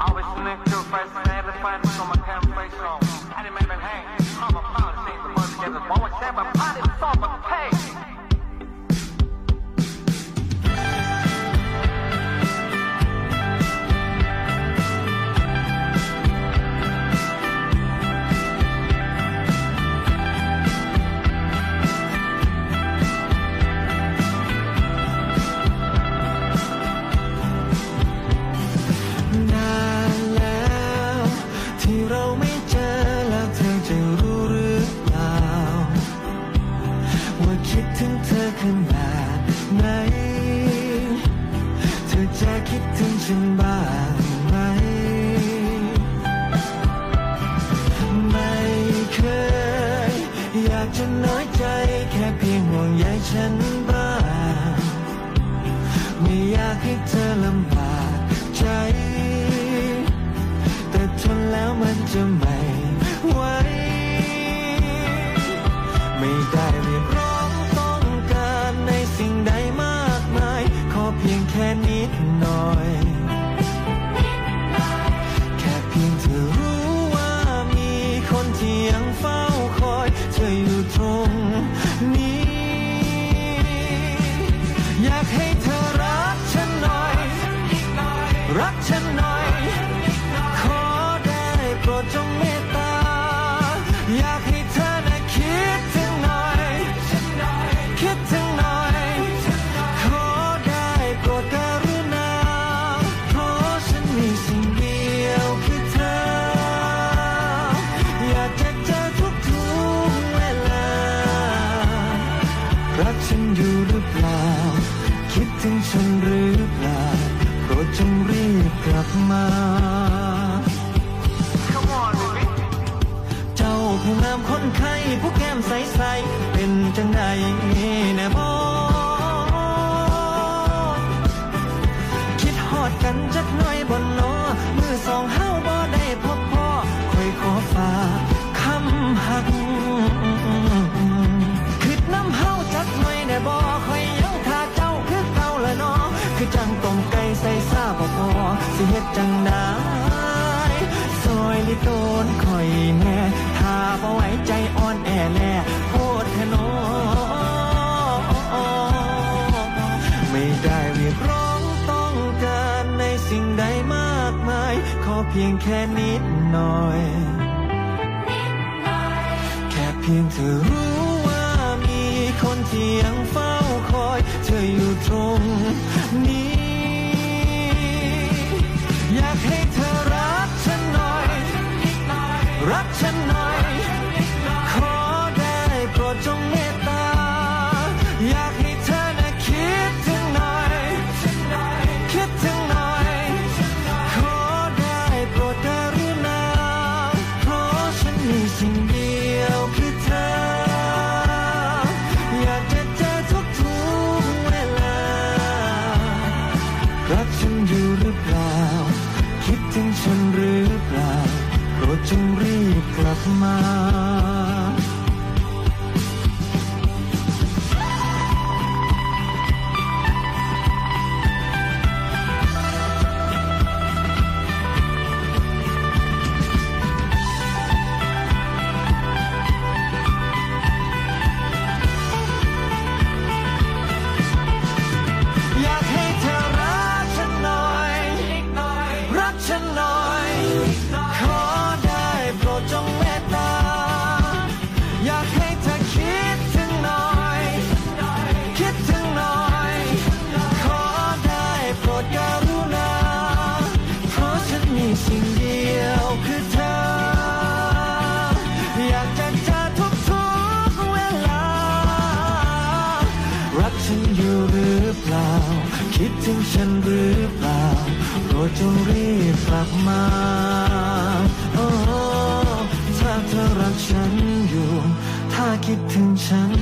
I was next to fight, a first elephant from a campfire. คิดถึงฉันบ้างไหม ไม่เคย อยากจะน้อยใจ แค่เพียงห่วงใยฉันบ้าง ไม่อยากให้เธอลำบากใจ แต่ทนแล้วมันจะ ยังเฝ้าคอยเธออยู่ตรงนี้ อยากให้เธอรักฉันหน่อย รักฉันหน่อย ถึงฉันหรือเปล่าโปรดจงรีบกลับมา เจ้าผู้งามคนไข้ผู้แก้มใสๆเป็นจังใดแน่บอคิดหอดกันจักหน่อย จังได้ซอยลิโตนคอยแน่ถ้าบ่ไว้ใจอ่อนแอแน่โคตรแทนอไม่ได้เรียกร้องต้องการในสิ่งใดมากมาย ขอเพียงแค่นิดหน่อย แค่เพียงเธอรู้ว่ามีคนที่ยังเฝ้า รักฉัน ก คิดถึงฉันหรือเปล่าโปรดจงรีบกลับมา โอ้ถ้าเธอรักฉันอยู่ ถ้าคิดถึงฉัน